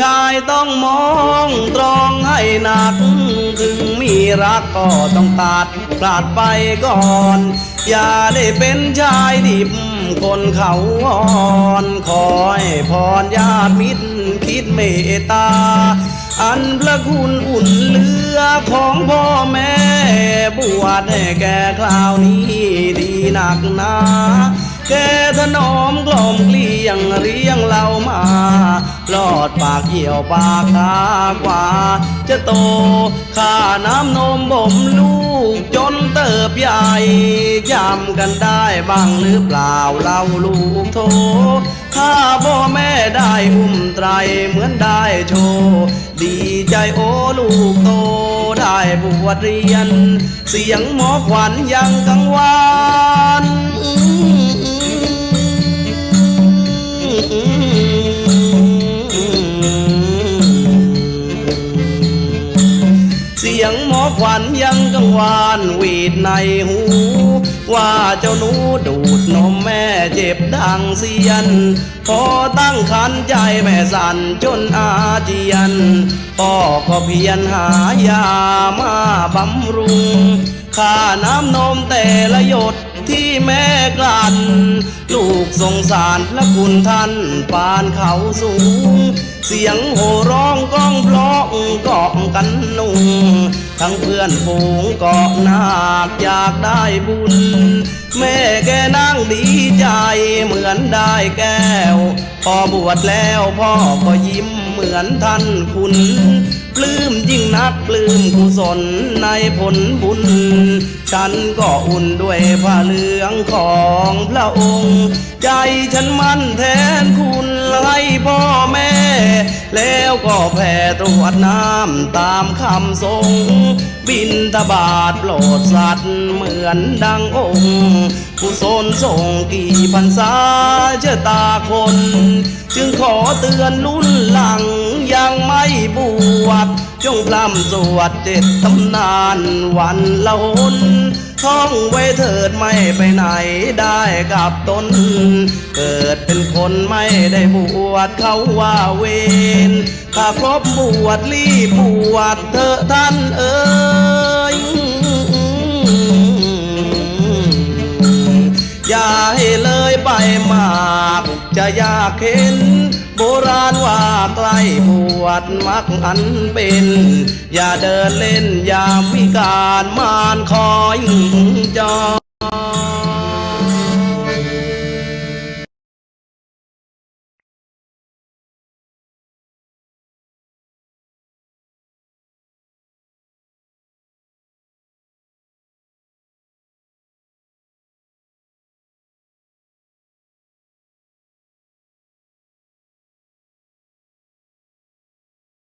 ชายต้องมองตรองให้หนัก ถึงมีรักก็ต้องตัดพลาดไปก่อน อย่าได้เป็นชายดิบคนเขาอ่อนคอยพรญาติมิตรคิดเมตตา อันพระคุณอุ่นเลือของพ่อแม่ บวชแก่คราวนี้ดีหนักหนา แกถนอมกล่อมเกลี้ยงเรียงเรามาลอดปากเหี่ยวปากคากว่า จะโตข้าน้ำนมบ่มลูกจนเติบใหญ่จำกันได้บ้างหรือเปล่าเราลูกโทข้าพ่อแม่ได้อุ้มไตรเหมือนได้โชว์ดีใจโอ้ลูกโตได้บวชเรียน เสียงหมอขวัญยังกังวาน งหมอขวัญยังกังวานวีดในหู ว่าเจ้าหนูดูดนมแม่เจ็บดังเสียน พอตั้งคันใจแม่สั่นจนอาเจียนพ่อก็เพียรหายามาบำรุงค่าน้ำนมแต่ละหยดที่แม่กลั่น ลูกสงสารพระคุณท่านปานเขาสูง เสียงโห่ร้องก้องเพลาะเกาะกันนุ่ง ทั้งเพื่อนฝูงเกาะนาคอยากได้บุญ แม่แกนั่งดีใจเหมือนได้แก้ว พอบวชแล้วพ่อก็ยิ้มเหมือนท่านคุณ ปลื้มยิ่งนักปลื้มกุศลในผลบุญ ฉันก็อุ่นด้วยผ้าเหลืองของพระองค์ ใจฉันมั่นแทนคุณให้พ่อแม่ แล้วก็แผ่ตรวจน้ำตามคำทรง บินทบาทโปรดสัตว์เหมือนดังองค์กุศลส่งกี่พรรษาเชื่อตาคน จึงขอเตือนรุ่นหลังยังไม่บวชจงพร่ำสวดเจ็ดตำนานวันละหน ท่องไว้เถิดไม่ไปไหนได้กับตน เกิดเป็นคนไม่ได้บวชเขาว่าเวนถ้าครบบวชรีบบวชเถอะท่านเอ๋ยอย่าให้เลยไปมากจะยากเห็น โบราณว่าใกล้บวชมักอันเป็น อย่าเดินเล่นยามวิการมานคอ ยจอ